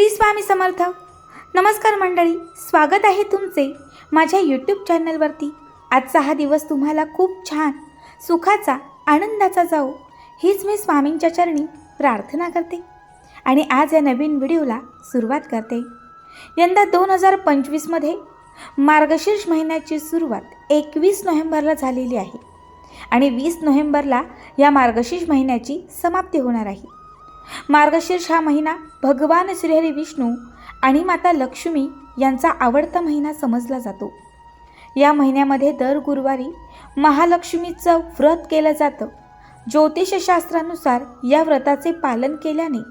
श्री स्वामी समर्थ. नमस्कार मंडळी स्वागत आहे तुमचे माझ्या यूट्यूब चॅनलवरती आजचा हा दिवस तुम्हाला खूप छान सुखाचा आनंदाचा जाऊ हीच मी स्वामींच्या चरणी प्रार्थना करते. आणि आज या नवीन व्हिडिओला सुरुवात करते. यंदा दोन हजार पंचवीसमध्ये मार्गशीर्ष महिन्याची सुरुवात एकवीस नोव्हेंबरला झालेली आहे. आणि वीस नोव्हेंबरला या मार्गशीर्ष महिन्याची समाप्ती होणार आहे. मार्गशीर्ष हा महिना भगवान श्रीहरी विष्णू आणि माता लक्ष्मी यांचा आवडता महिना समजला जातो. या महिन्यामध्ये दर गुरुवारी महालक्ष्मीचं व्रत केलं जातं. ज्योतिषशास्त्रानुसार या व्रताचे पालन केल्याने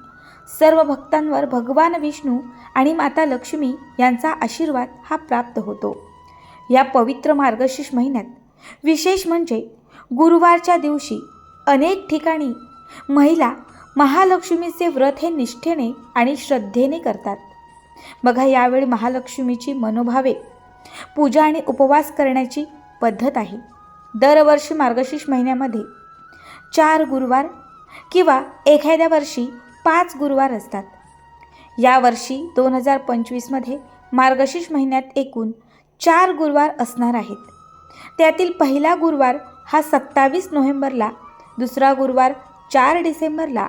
सर्व भक्तांवर भगवान विष्णू आणि माता लक्ष्मी यांचा आशीर्वाद हा प्राप्त होतो. या पवित्र मार्गशीर्ष महिन्यात विशेष म्हणजे गुरुवारच्या दिवशी अनेक ठिकाणी महिला महालक्ष्मीचे व्रत हे निष्ठेने आणि श्रद्धेने करतात. बघा यावेळी महालक्ष्मीची मनोभावे पूजा आणि उपवास करण्याची पद्धत आहे. दरवर्षी मार्गशीर्ष महिन्यामध्ये चार गुरुवार किंवा एखाद्या वर्षी पाच गुरुवार असतात. यावर्षी दोन हजार पंचवीसमध्ये मार्गशीर्ष महिन्यात एकूण चार गुरुवार असणार आहेत. त्यातील पहिला गुरुवार हा सत्तावीस नोव्हेंबरला दुसरा गुरुवार चार डिसेंबरला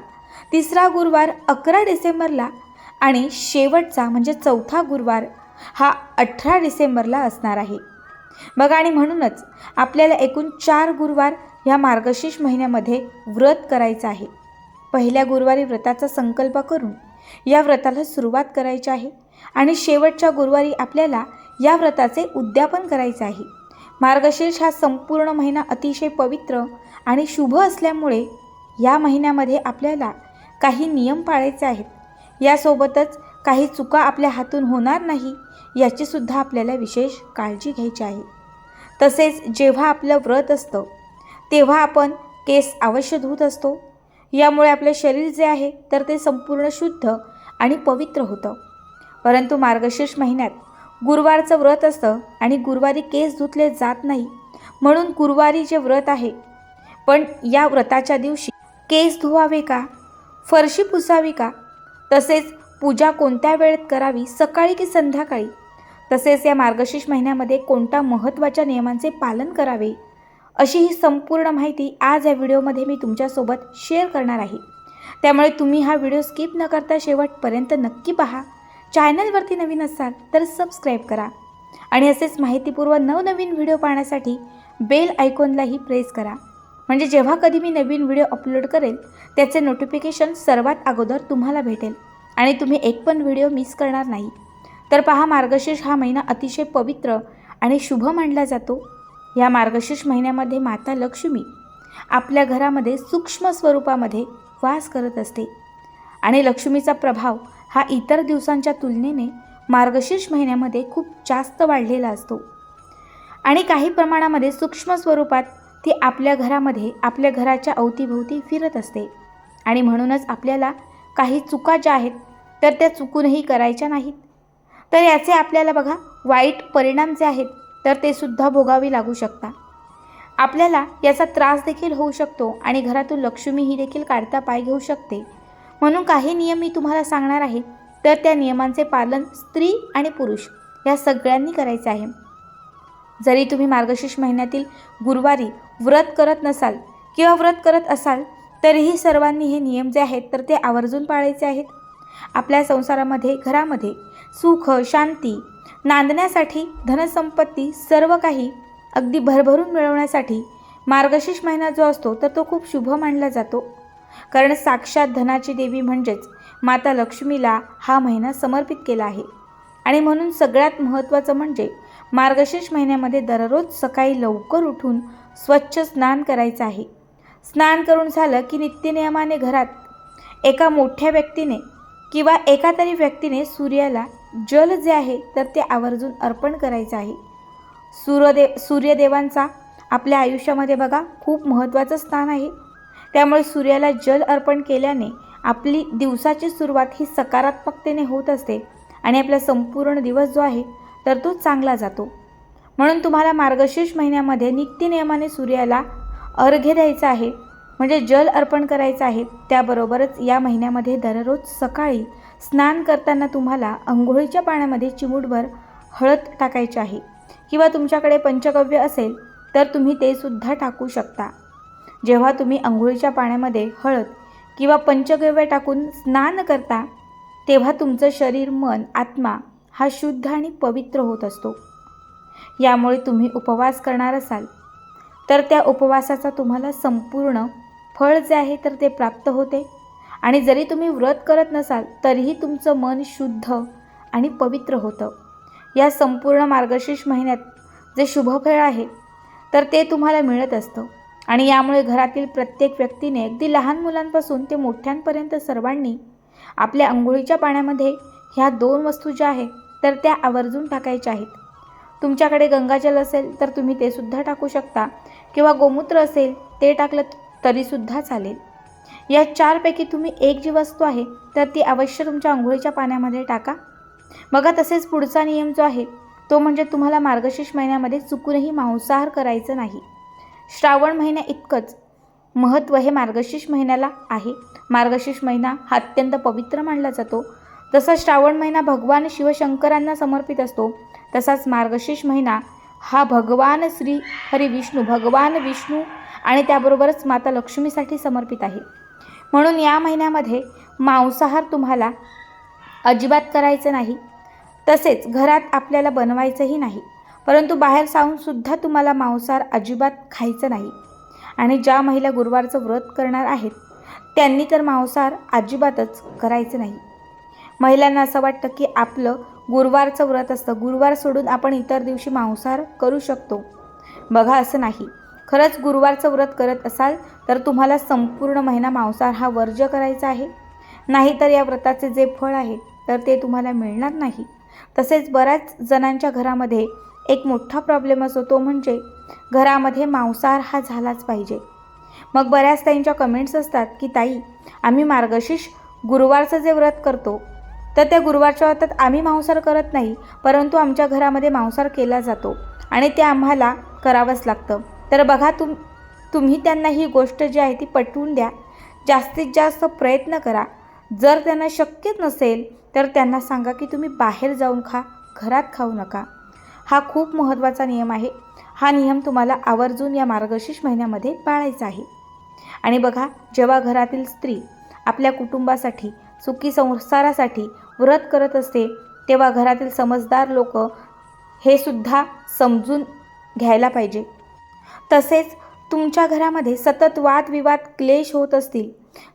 तिसरा गुरुवार अकरा डिसेंबरला आणि शेवटचा म्हणजे चौथा गुरुवार हा अठरा डिसेंबरला असणार आहे. बघा आणि म्हणूनच आपल्याला एकूण चार गुरुवार ह्या मार्गशीर्ष महिन्यामध्ये व्रत करायचं आहे. पहिल्या गुरुवारी व्रताचा संकल्प करून या व्रताला सुरुवात करायची आहे आणि शेवटच्या गुरुवारी आपल्याला या व्रताचे उद्यापन करायचे आहे. मार्गशीर्ष हा संपूर्ण महिना अतिशय पवित्र आणि शुभ असल्यामुळे या महिन्यामध्ये आपल्याला काही नियम पाळायचे आहेत. यासोबतच काही चुका आपल्या हातून होणार नाही याचीसुद्धा आपल्याला विशेष काळजी घ्यायची आहे. तसेच जेव्हा आपलं व्रत असतं तेव्हा आपण केस अवश्य धुत असतो. यामुळे आपलं शरीर जे आहे तर ते संपूर्ण शुद्ध आणि पवित्र होतं. परंतु मार्गशीर्ष महिन्यात गुरुवारचं व्रत असतं आणि गुरुवारी केस धुतले जात नाही म्हणून गुरुवारी जे व्रत आहे पण या व्रताच्या दिवशी केस धुवावे का? फरशी पुसावी का? तसेच पूजा कोणत्या वेळेत करावी? सकाळी की संध्याकाळी? तसेच या मार्गशीर्ष महिन्यामध्ये कोणत्या महत्त्वाच्या नियमांचे पालन करावे? अशी ही संपूर्ण माहिती आज या व्हिडिओमध्ये मी तुमच्यासोबत शेअर करणार आहे. त्यामुळे तुम्ही हा व्हिडिओ स्किप न करता शेवटपर्यंत नक्की पहा. चॅनलवरती नवीन असाल तर सबस्क्राईब करा. आणि असेच माहितीपूर्व नवनवीन व्हिडिओ पाहण्यासाठी बेल आयकॉनलाही प्रेस करा. म्हणजे जेव्हा कधी मी नवीन व्हिडिओ अपलोड करेल त्याचे नोटिफिकेशन सर्वात अगोदर तुम्हाला भेटेल. आणि तुम्ही एक पण व्हिडिओ मिस करणार नाही. तर पहा मार्गशीर्ष हा महिना अतिशय पवित्र आणि शुभ मानला जातो. या मार्गशीर्ष महिन्यामध्ये माता लक्ष्मी आपल्या घरामध्ये सूक्ष्म स्वरूपामध्ये वास करत असते. आणि लक्ष्मीचा प्रभाव हा इतर दिवसांच्या तुलनेने मार्गशीर्ष महिन्यामध्ये खूप जास्त वाढलेला असतो. आणि काही प्रमाणामध्ये सूक्ष्म स्वरूपात ती आपल्या घरामध्ये आपल्या घराच्या अवतीभोवती फिरत असते. आणि म्हणूनच आपल्याला काही चुका ज्या आहेत तर त्या चुकूनही करायच्या नाहीत. तर याचे आपल्याला बघा वाईट परिणाम जे आहेत तर ते सुद्धा भोगावे लागू शकता आपल्याला याचा त्रास देखील होऊ शकतो आणि घरातून लक्ष्मी ही देखील काढता पाय घेऊ शकते. म्हणून काही नियम मी तुम्हाला सांगणार आहे तर त्या नियमांचे पालन स्त्री आणि पुरुष या सगळ्यांनी करायचे आहे. जरी तुम्ही मार्गशीर्ष महिन्यातील गुरुवारी व्रत करत नसाल किंवा व्रत करत असाल तरीही सर्वांनी हे नियम जे आहेत तर ते आवर्जून पाळायचे आहेत. आपल्या संसारामध्ये घरामध्ये सुख शांती नांदण्यासाठी धनसंपत्ती सर्व काही अगदी भरभरून मिळवण्यासाठी मार्गशीर्ष महिना जो असतो तर तो खूप शुभ मानला जातो. कारण साक्षात धनाची देवी म्हणजेच माता लक्ष्मीला हा महिना समर्पित केला आहे. आणि म्हणून सगळ्यात महत्त्वाचं म्हणजे मार्गशीर्ष महिन्यामध्ये दररोज सकाळी लवकर उठून स्वच्छ स्नान करायचं आहे. स्नान करून झालं की नित्यनियमाने घरात एका मोठ्या व्यक्तीने किंवा एका तरी व्यक्तीने सूर्याला जल जे आहे तर ते आवर्जून अर्पण करायचं आहे. सूर्यदेव सूर्यदेवांचा आपल्या आयुष्यामध्ये बघा खूप महत्त्वाचं स्थान आहे. त्यामुळे सूर्याला जल अर्पण केल्याने आपली दिवसाची सुरुवात ही सकारात्मकतेने होत असते आणि आपला संपूर्ण दिवस जो आहे तर तो चांगला जातो. म्हणून तुम्हाला मार्गशीर्ष महिन्यामध्ये नित्यनियमाने सूर्याला अर्घ्य द्यायचं आहे. म्हणजे जल अर्पण करायचं आहे. त्याबरोबरच या महिन्यामध्ये दररोज सकाळी स्नान करताना तुम्हाला अंघोळीच्या पाण्यामध्ये चिमूटभर हळद टाकायची आहे. किंवा तुमच्याकडे पंचगव्य असेल तर तुम्ही ते सुद्धा टाकू शकता. जेव्हा तुम्ही अंघोळीच्या पाण्यामध्ये हळद किंवा पंचगव्य टाकून स्नान करता तेव्हा तुमचं शरीर मन आत्मा हा शुद्ध आणि पवित्र होत असतो. यामुळे तुम्ही उपवास करणार असाल. तर त्या उपवासाचा तुम्हाला संपूर्ण फळ जे आहे तर ते प्राप्त होते. आणि जरी तुम्ही व्रत करत नसाल तरीही तुमचं मन शुद्ध आणि पवित्र होतं. या संपूर्ण मार्गशीर्ष महिन्यात जे शुभफळ आहे तर ते तुम्हाला मिळत असतं. आणि यामुळे घरातील प्रत्येक व्यक्तीने अगदी लहान मुलांपासून ते मोठ्यांपर्यंत सर्वांनी आपल्या आंघोळीच्या पाण्यामध्ये ह्या दोन वस्तू ज्या आहेत तर त्या आवर्जून टाकायच्या आहेत. तुमच्याकडे गंगाजल असेल तर तुम्ही ते सुद्धा टाकू शकता. किंवा गोमूत्र असेल ते टाकलं तरीसुद्धा चालेल. या चारपैकी तुम्ही एक जी वस्तू आहे तर ती अवश्य तुमच्या आंघोळीच्या पाण्यामध्ये टाका. बघा तसेच पुढचा नियम जो आहे तो म्हणजे तुम्हाला मार्गशीर्ष महिन्यामध्ये चुकूनही मांसाहार करायचं नाही. श्रावण महिन्या इतकंच महत्त्व हे मार्गशीर्ष महिन्याला आहे. मार्गशीर्ष महिना हा अत्यंत पवित्र मानला जातो. जसा श्रावण महिना भगवान शिवशंकरांना समर्पित असतो. तसाच मार्गशीर्ष महिना हा भगवान श्री हरी विष्णू भगवान विष्णू आणि त्याबरोबरच माता लक्ष्मीसाठी समर्पित आहे. म्हणून या महिन्यामध्ये मांसाहार तुम्हाला अजिबात करायचं नाही. तसेच घरात आपल्याला बनवायचंही नाही. परंतु बाहेर जाऊनसुद्धा तुम्हाला मांसाहार अजिबात खायचं नाही. आणि ज्या महिला गुरुवारचं व्रत करणार आहेत त्यांनी तर मांसाहार अजिबातच करायचं नाही. महिलांना असं वाटतं की आपलं गुरुवारचं व्रत असतं. गुरुवार सोडून आपण इतर दिवशी मांसाहार करू शकतो. बघा असं नाही. खरंच गुरुवारचं व्रत करत असाल तर तुम्हाला संपूर्ण महिना मांसाहार हा वर्ज्य करायचा आहे. नाहीतर या व्रताचे जे फळ आहे तर ते तुम्हाला मिळणार नाही. तसेच बऱ्याच जणांच्या घरामध्ये एक मोठा प्रॉब्लेम असतो तो म्हणजे घरामध्ये मांसाहार हा झालाच पाहिजे. मग बऱ्याच ताईंच्या कमेंट्स असतात की ताई आम्ही मार्गशीर्ष गुरुवारचं जे व्रत करतो तर त्या गुरुवारच्या व्रतात आम्ही मांसाहार करत नाही परंतु आमच्या घरामध्ये मांसाहार केला जातो आणि ते आम्हाला करावंच लागतं. तर बघा तुम तुम्ही त्यांना ही गोष्ट जी आहे ती पटवून द्या. जास्तीत जास्त प्रयत्न करा. जर त्यांना शक्यच नसेल तर त्यांना सांगा की तुम्ही बाहेर जाऊन खा घरात खाऊ नका. हा खूप महत्त्वाचा नियम आहे. हा नियम तुम्हाला आवर्जून या मार्गशीर्ष महिन्यामध्ये पाळायचा आहे. आणि बघा जेव्हा घरातील स्त्री आपल्या कुटुंबासाठी सुखी संसारासाठी व्रत करत असते तेव्हा घरातील समजदार लोक हे सुद्धा समजून घ्यायला पाहिजे. तसेच तुमच्या घरामध्ये सतत वादविवाद क्लेश होत असतील.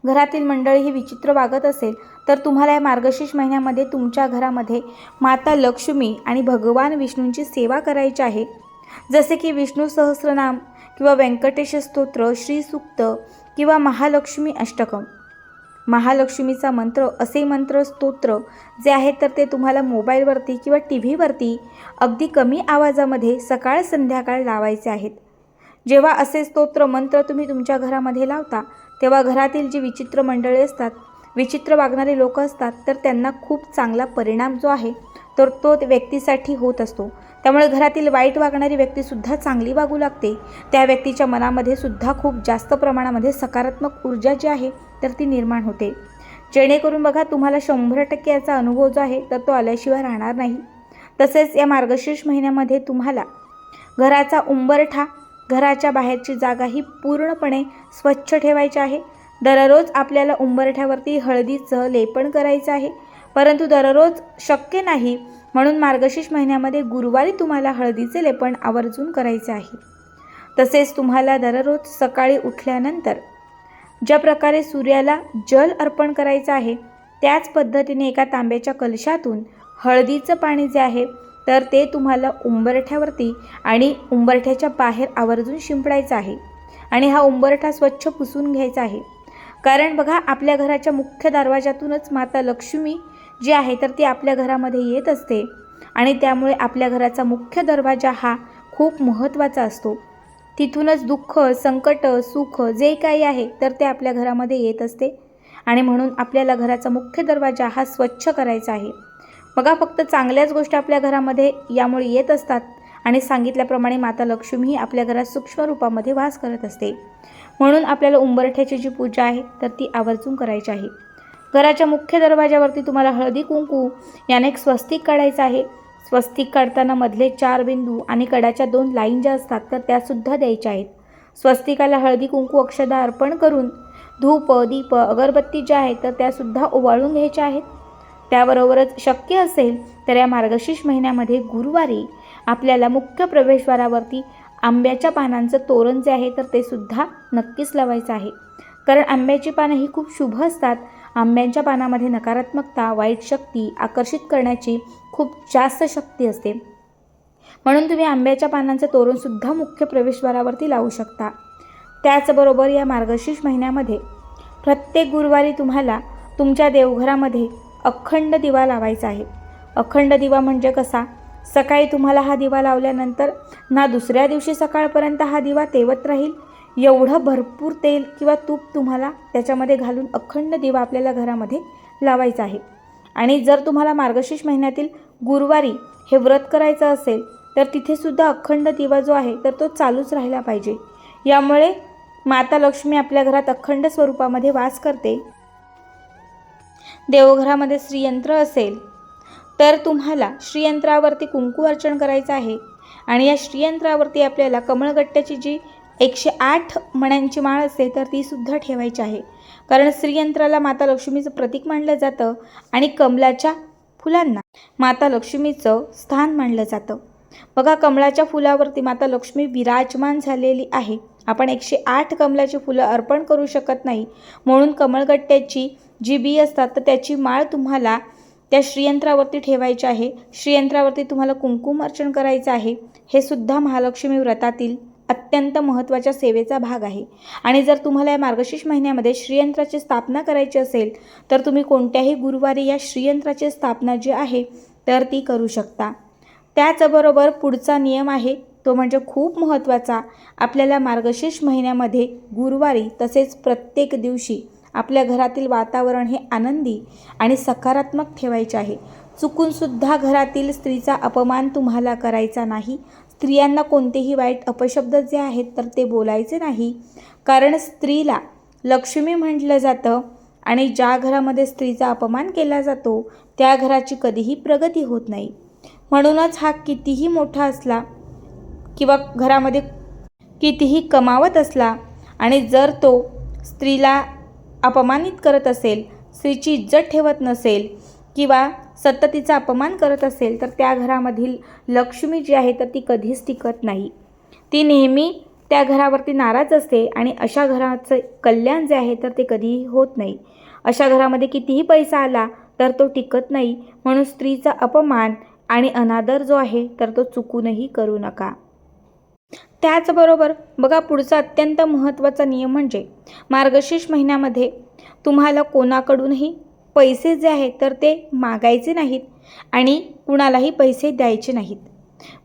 घरातील मंडळी ही विचित्र वागत असेल तर तुम्हाला या मार्गशीर्ष महिन्यामध्ये तुमच्या घरामध्ये माता लक्ष्मी आणि भगवान विष्णूंची सेवा करायची आहे. जसे की विष्णू सहस्रनाम किंवा व्यंकटेश स्तोत्र श्रीसूक्त किंवा महालक्ष्मी अष्टकम. महालक्ष्मीचा मंत्र असे मंत्र स्तोत्र जे आहेत तर ते तुम्हाला मोबाईलवरती किंवा टी व्हीवरती अगदी कमी आवाजामध्ये सकाळ संध्याकाळ लावायचे आहेत. जेव्हा असे स्तोत्र मंत्र तुम्ही तुमच्या घरामध्ये लावता तेव्हा घरातील जी विचित्र मंडळी असतात विचित्र वागणारे लोक असतात तर त्यांना खूप चांगला परिणाम जो आहे तर तो व्यक्तीसाठी होत असतो. त्यामुळे घरातील वाईट वागणारी व्यक्तीसुद्धा चांगली वागू लागते. त्या व्यक्तीच्या मनामध्ये सुद्धा खूप जास्त प्रमाणामध्ये सकारात्मक ऊर्जा जी आहे तर ती निर्माण होते. जेणेकरून बघा तुम्हाला शंभर टक्के याचा अनुभव जो आहे तर तो आल्याशिवाय राहणार नाही. तसेच या मार्गशीर्ष महिन्यामध्ये तुम्हाला घराचा उंबरठा घराच्या बाहेरची जागा ही पूर्णपणे स्वच्छ ठेवायची आहे. दररोज आपल्याला उंबरठ्यावरती हळदीचं लेपन करायचं आहे. परंतु दररोज शक्य नाही म्हणून मार्गशीर्ष महिन्यामध्ये गुरुवारी तुम्हाला हळदीचे लेपण आवर्जून करायचे आहे. तसेच तुम्हाला दररोज सकाळी उठल्यानंतर ज्या प्रकारे सूर्याला जल अर्पण करायचं आहे त्याच पद्धतीने एका तांब्याच्या कलशातून हळदीचं पाणी जे आहे तर ते तुम्हाला उंबरठ्यावरती आणि उंबरठ्याच्या बाहेर आवर्जून शिंपडायचं आहे आणि हा उंबरठा स्वच्छ पुसून घ्यायचा आहे. कारण बघा आपल्या घराच्या मुख्य दरवाजातूनच माता लक्ष्मी जी आहे तर ती आपल्या घरामध्ये येत असते. आणि त्यामुळे आपल्या घराचा मुख्य दरवाजा हा खूप महत्त्वाचा असतो. तिथूनच दुःख संकट सुख जे काही आहे तर ते आपल्या घरामध्ये येत असते. आणि म्हणून आपल्याला घराचा मुख्य दरवाजा हा स्वच्छ करायचा आहे. बघा फक्त चांगल्याच गोष्टी आपल्या घरामध्ये यामुळे येत असतात. आणि सांगितल्याप्रमाणे माता लक्ष्मी ही आपल्या घरात सूक्ष्म रूपामध्ये वास करत असते. म्हणून आपल्याला उंबरठ्याची जी पूजा आहे तर ती आवर्जून करायची आहे. घराच्या मुख्य दरवाजावरती तुम्हाला हळदी कुंकू याने एक स्वस्तिक काढायचं आहे. स्वस्तिक काढताना मधले चार बिंदू आणि कडाच्या दोन लाईन ज्या असतात तर त्यासुद्धा द्यायच्या आहेत. स्वस्तिकाला हळदी कुंकू अक्षदा अर्पण करून धूप दीप अगरबत्ती ज्या आहेत तर त्यासुद्धा ओवाळून घ्यायच्या आहेत. त्याबरोबरच शक्य असेल तर या मार्गशीर्ष महिन्यामध्ये गुरुवारी आपल्याला मुख्य प्रवेशद्वारावरती आंब्याच्या पानांचं तोरण जे आहे तर ते सुद्धा नक्कीच लावायचं आहे. कारण आंब्याची पानं ही खूप शुभ असतात आंब्यांच्या पानामध्ये नकारात्मकता वाईट शक्ती आकर्षित करण्याची खूप जास्त शक्ती असते. म्हणून तुम्ही आंब्याच्या पानांचं तोरणसुद्धा मुख्य प्रवेशद्वारावरती लावू शकता. त्याचबरोबर या मार्गशीर्ष महिन्यामध्ये प्रत्येक गुरुवारी तुम्हाला तुमच्या देवघरामध्ये अखंड दिवा लावायचा आहे. अखंड दिवा म्हणजे कसा? सकाळी तुम्हाला हा दिवा लावल्यानंतर ना दुसऱ्या दिवशी सकाळपर्यंत हा दिवा तेवत राहील एवढं भरपूर तेल किंवा तूप तुम्हाला त्याच्यामध्ये घालून अखंड दिवा आपल्याला घरामध्ये लावायचा आहे. आणि जर तुम्हाला मार्गशीर्ष महिन्यातील गुरुवारी हे व्रत करायचं असेल तर तिथेसुद्धा अखंड दिवा जो आहे तर तो चालूच राहिला पाहिजे. यामुळे माता लक्ष्मी आपल्या घरात अखंड स्वरूपामध्ये वास करते. देवघरामध्ये श्रीयंत्र असेल तर तुम्हाला श्रीयंत्रावरती कुंकू अर्चन करायचं आहे. आणि या श्रीयंत्रावरती आपल्याला कमळगट्ट्याची जी एकशे आठ मण्यांची माळ असते तर ती सुद्धा ठेवायची आहे. कारण श्रीयंत्राला माता लक्ष्मीचं प्रतीक मानलं जातं आणि कमलाच्या फुलांना माता लक्ष्मीचं स्थान मानलं जातं. बघा कमळाच्या फुलावरती माता लक्ष्मी विराजमान झालेली आहे. आपण एकशे आठ कमलाची फुलं अर्पण करू शकत नाही. म्हणून कमळगट्ट्याची जी बी असतात तर त्याची माळ तुम्हाला त्या श्रीयंत्रावरती ठेवायची आहे. श्रीयंत्रावरती तुम्हाला कुंकुम अर्चन करायचं आहे. हे सुद्धा महालक्ष्मी व्रतातील अत्यंत महत्त्वाच्या सेवेचा भाग आहे. आणि जर तुम्हाला या मार्गशीर्ष महिन्यामध्ये श्रीयंत्राची स्थापना करायची असेल तर तुम्ही कोणत्याही गुरुवारी या श्रीयंत्राची स्थापना जी आहे तर ती करू शकता. त्याचबरोबर पुढचा नियम आहे तो म्हणजे खूप महत्त्वाचा. आपल्याला मार्गशीर्ष महिन्यामध्ये गुरुवारी तसेच प्रत्येक दिवशी आपल्या घरातील वातावरण हे आनंदी आणि सकारात्मक ठेवायचे आहे. चुकूनसुद्धा घरातील स्त्रीचा अपमान तुम्हाला करायचा नाही. स्त्रियांना कोणतेही वाईट अपशब्द जे आहेत तर ते बोलायचे नाही. कारण स्त्रीला लक्ष्मी म्हटलं जातं आणि ज्या घरामध्ये स्त्रीचा अपमान केला जातो त्या घराची कधीही प्रगती होत नाही. म्हणूनच हा कितीही मोठा असला किंवा घरामध्ये कितीही कमावत असला आणि जर तो स्त्रीला अपमानित करत असेल स्त्रीची इज्जत ठेवत नसेल किंवा सतत तिचा अपमान करत असेल तर त्या घरामधील लक्ष्मी जी आहे तर ती कधीच टिकत नाही. ती नेहमी त्या घरावरती नाराज असते आणि अशा घराचं कल्याण जे आहे तर ते कधीही होत नाही. अशा घरामध्ये कितीही पैसा आला तर तो टिकत नाही. म्हणून स्त्रीचा अपमान आणि अनादर जो आहे तर तो चुकूनही करू नका. त्याचबरोबर बघा पुढचा अत्यंत महत्त्वाचा नियम म्हणजे मार्गशीर्ष महिन्यामध्ये तुम्हाला कोणाकडूनही पैसे जे आहेत तर ते मागायचे नाहीत आणि कुणालाही पैसे द्यायचे नाहीत.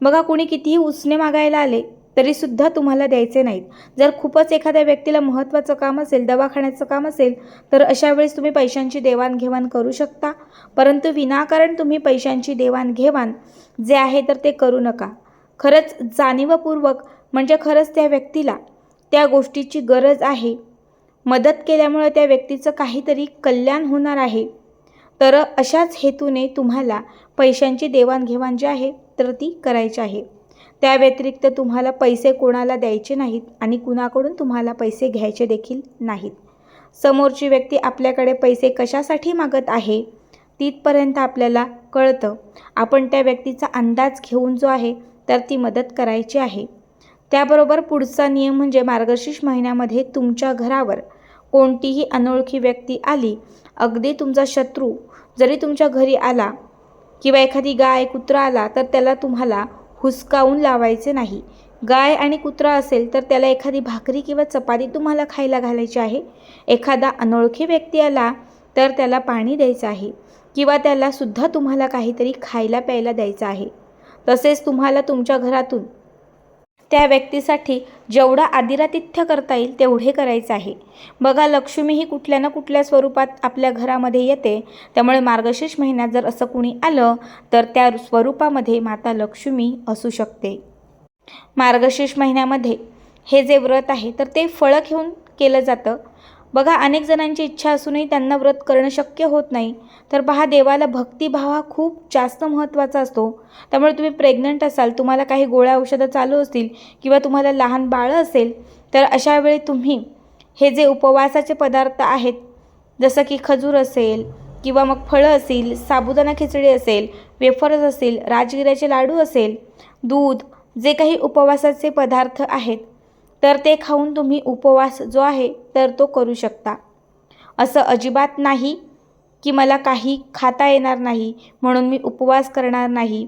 बघा कुणी कितीही उसने मागायला आले तरीसुद्धा तुम्हाला द्यायचे नाहीत. जर खूपच एखाद्या व्यक्तीला महत्त्वाचं काम असेल दवाखान्याचं काम असेल तर अशा वेळेस तुम्ही पैशांची देवाणघेवाण करू शकता. परंतु विनाकारण तुम्ही पैशांची देवाणघेवाण जे आहे तर ते करू नका. खरंच जाणीवपूर्वक म्हणजे खरंच त्या व्यक्तीला त्या गोष्टीची गरज आहे. मदत केल्यामुळे त्या व्यक्तीचं काहीतरी कल्याण होणार आहे. तर अशाच हेतूने तुम्हाला पैशांची देवाणघेवाण जी आहे तर ती करायची आहे. त्या व्यतिरिक्त तुम्हाला पैसे कोणाला द्यायचे नाहीत आणि कुणाकडून तुम्हाला पैसे घ्यायचे देखील नाहीत. समोरची व्यक्ती आपल्याकडे पैसे कशासाठी मागत आहे तिथपर्यंत आपल्याला कळतं. आपण त्या व्यक्तीचा अंदाज घेऊन जो आहे तर ती मदत करायची आहे. त्याबरोबर पुढचा नियम म्हणजे मार्गशीर्ष महिन्यामध्ये तुमच्या घरावर कोणतीही अनोळखी व्यक्ती आली अगदी तुमचा शत्रू जरी तुमच्या घरी आला किंवा एखादी गाय कुत्रा आला तर त्याला तुम्हाला हुसकावून लावायचे नाही. गाय आणि कुत्रा असेल तर त्याला एखादी भाकरी किंवा चपाती तुम्हाला खायला घालायची आहे. एखादा अनोळखी व्यक्ती आला तर त्याला पाणी द्यायचं आहे किंवा त्याला सुद्धा तुम्हाला काहीतरी खायला प्यायला द्यायचं आहे. तसेच तुम्हाला तुमच्या घरातून त्या व्यक्तीसाठी जेवढं आदिरातिथ्य करता येईल तेवढे करायचं आहे. बघा लक्ष्मी ही कुठल्या ना कुठल्या स्वरूपात आपल्या घरामध्ये येते. त्यामुळे मार्गशीर्ष महिन्यात जर असं कुणी आलं तर त्या स्वरूपामध्ये माता लक्ष्मी असू शकते. मार्गशीर्ष महिन्यामध्ये हे जे व्रत आहे तर ते फळं घेऊन केलं जातं. बघा अनेक जणांची इच्छा असूनही त्यांना व्रत करणं शक्य होत नाही. तर पहा देवाला भक्तिभाव हा खूप जास्त महत्त्वाचा असतो. त्यामुळे तुम्ही प्रेग्नंट असाल तुम्हाला काही गोळ्या औषधं चालू असतील किंवा तुम्हाला लहान बाळं असेल तर अशा वेळी तुम्ही हे जे उपवासाचे पदार्थ आहेत जसं की खजूर असेल किंवा मग फळं असतील साबुदाणा खिचडी असेल वेफर्स असतील राजगिऱ्याचे लाडू असेल दूध जे काही उपवासाचे पदार्थ आहेत तर ते खाऊन तुम्ही उपवास जो आहे तर तो करू शकता. असं अजिबात नाही की मला काही खाता येणार नाही म्हणून मी उपवास करणार नाही.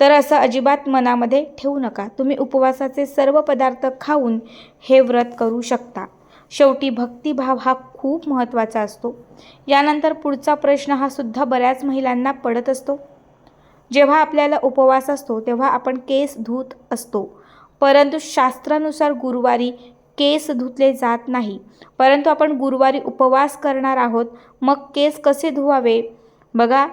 तर असं अजिबात मनामध्ये ठेवू नका. तुम्ही उपवासाचे सर्व पदार्थ खाऊन हे व्रत करू शकता. शेवटी भक्तिभाव हा खूप महत्त्वाचा असतो. यानंतर पुढचा प्रश्न हा सुद्धा बऱ्याच महिलांना पडत असतो. जेव्हा आपल्याला उपवास असतो तेव्हा आपण केस धूत असतो. परंतु शास्त्रानुसार गुरुवारी केस धुतले जात नाही. परंतु आपण गुरुवारी उपवास करणार आहोत मग केस कसे धुवावे? बघा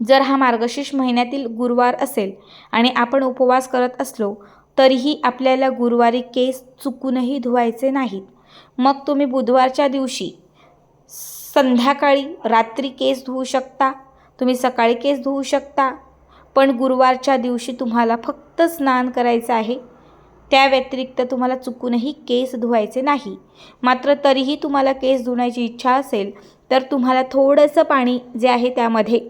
जर हा मार्गशीर्ष महिन्यातील गुरुवार असेल आणि आपण उपवास करत असलो तरीही आपल्याला गुरुवारी केस चुकूनही धुवायचे नाहीत. मग तुम्ही बुधवारच्या दिवशी संध्याकाळी रात्री केस धुवू शकता तुम्ही सकाळी केस धुवू शकता पण गुरुवारच्या दिवशी तुम्हाला फक्त स्नान करायचं आहे. त्या व्यतिरिक्त तुम्हाला चुकूनही केस धुवायचे नाही. मात्र तरीही तुम्हाला केस धुण्याची इच्छा असेल तर तुम्हाला थोडंसं पाणी जे आहे त्यामध्ये.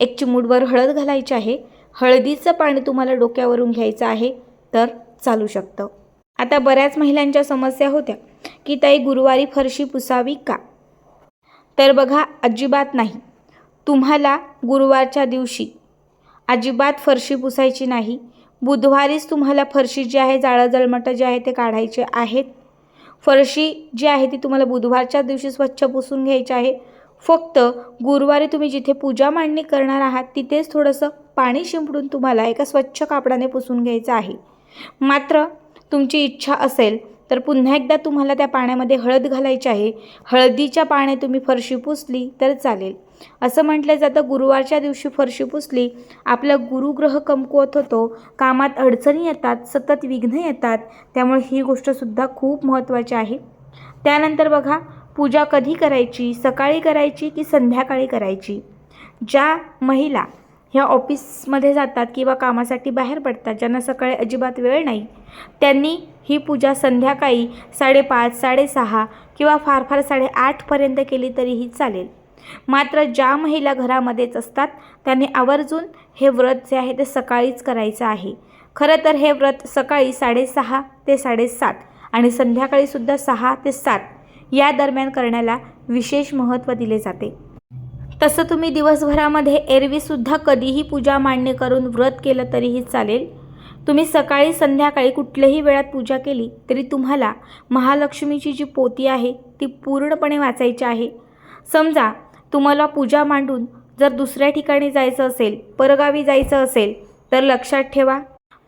एक चिमूटभर हळद घालायची आहे. हळदीचं पाणी तुम्हाला डोक्यावरून घ्यायचं आहे तर चालू शकतं. आता बऱ्याच महिलांच्या समस्या होत्या की ताई गुरुवारी फरशी पुसावी का? तर बघा अजिबात नाही. तुम्हाला गुरुवारच्या दिवशी अजिबात फरशी पुसायची नाही. बुधवारीच तुम्हाला फरशी जी आहे जाळं जळमटं जे आहे ते काढायचे आहेत. फरशी जी आहे ती तुम्हाला बुधवारच्या दिवशी स्वच्छ पुसून घ्यायची आहे. फक्त गुरुवारी तुम्ही जिथे पूजा मांडणी करणार आहात तिथेच थोडंसं पाणी शिंपडून तुम्हाला एका स्वच्छ कापडाने पुसून घ्यायचं आहे. मात्र तुमची इच्छा असेल तर पुन्हा एकदा तुम्हाला त्या पाण्यामध्ये हळद घालायची आहे. हळदीच्या पाण्यात तुम्ही फरशी पुसली तर चालेल. असं म्हटलं जातं गुरुवारच्या दिवशी फरशी पुसली आपला गुरुग्रह कमकुवत होतो कामात अडचणी येतात सतत विघ्न येतात त्यामुळे ही गोष्टसुद्धा खूप महत्त्वाची आहे. त्यानंतर बघा पूजा कधी करायची सकाळी करायची की संध्याकाळी करायची? ज्या महिला ह्या ऑफिसमध्ये जातात किंवा कामासाठी बाहेर पडतात ज्यांना सकाळी अजिबात वेळ नाही त्यांनी ही पूजा संध्याकाळी साडेपाच साडेसहा किंवा फार फार साडेआठपर्यंत केली तरीही चालेल. मात्र ज्या महिला घरामध्येच असतात त्यांनी आवर्जून हे व्रत जे आहे ते सकाळीच करायचं आहे. खरं तर हे व्रत सकाळी साडेसहा ते साडेसात आणि संध्याकाळीसुद्धा सहा ते सात या दरम्यान करण्याला विशेष महत्त्व दिले जाते. तसं तुम्ही दिवसभरामध्ये एरवीसुद्धा कधीही पूजा मांडणी करून व्रत केलं तरीही चालेल. तुम्ही सकाळी संध्याकाळी कुठल्याही वेळात पूजा केली तरी तुम्हाला महालक्ष्मीची जी पोती आहे ती पूर्णपणे वाचायची आहे. समजा तुम्हाला पूजा मांडून जर दुसऱ्या ठिकाणी जायचं असेल परगावी जायचं असेल तर लक्षात ठेवा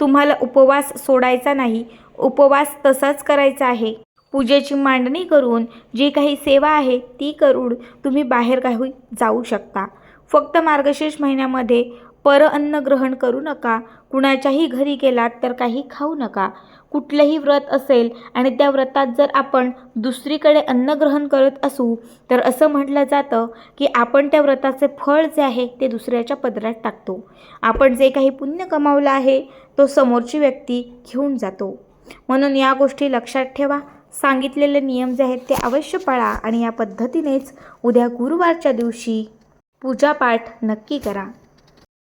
तुम्हाला उपवास सोडायचा नाही. उपवास तसाच करायचा आहे. पूजेची मांडणी करून जी काही सेवा आहे ती करून तुम्ही बाहेर काही जाऊ शकता. फक्त मार्गशीर्ष महिन्यामध्ये पर अन्न ग्रहण करू नका. कुणाच्याही घरी गेलात तर काही खाऊ नका. कुठलंही व्रत असेल आणि त्या व्रतात जर आपण दुसरीकडे अन्न ग्रहण करत असू तर असं म्हटलं जातं की आपण त्या व्रताचे फळ जे आहे ते दुसऱ्याच्या पदरात टाकतो. आपण जे काही पुण्य कमावलं आहे तो समोरची व्यक्ती घेऊन जातो. म्हणून या गोष्टी लक्षात ठेवा. सांगितलेले नियम जे आहेत ते अवश्य पाळा आणि या पद्धतीनेच उद्या गुरुवारच्या दिवशी पूजापाठ नक्की करा.